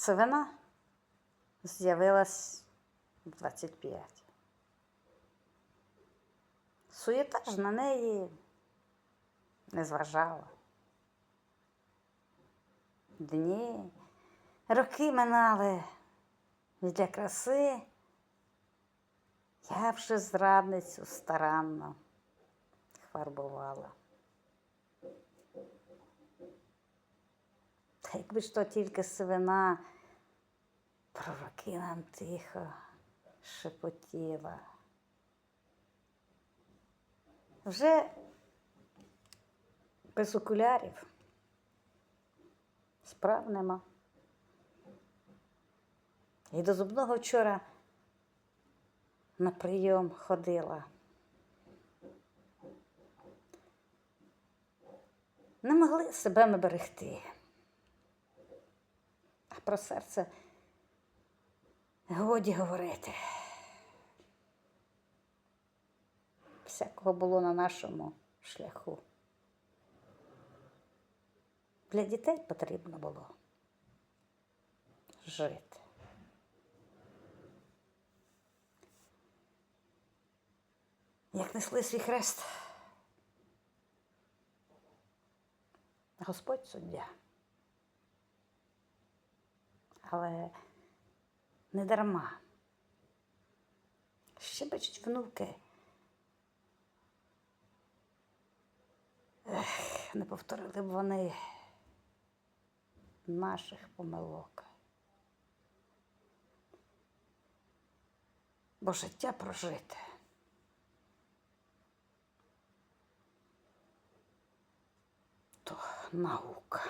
Сивина з'явилась в 25. Суєта ж на неї не зважала. Дні, роки минали, і для краси я вже зрадницю старанно фарбувала. Та якби ж то тільки сивина, пророки нам тихо шепотіла. Вже без окулярів справ нема. І до зубного вчора на прийом ходила. Не могли себе ми берегти. Про серце годі говорити. Всякого було на нашому шляху. Для дітей потрібно було жити. Як несли свій хрест, Господь суддя. Але не дарма. Ще бачать внуки. Ех, не повторили б вони наших помилок. Бо життя прожите. То наука.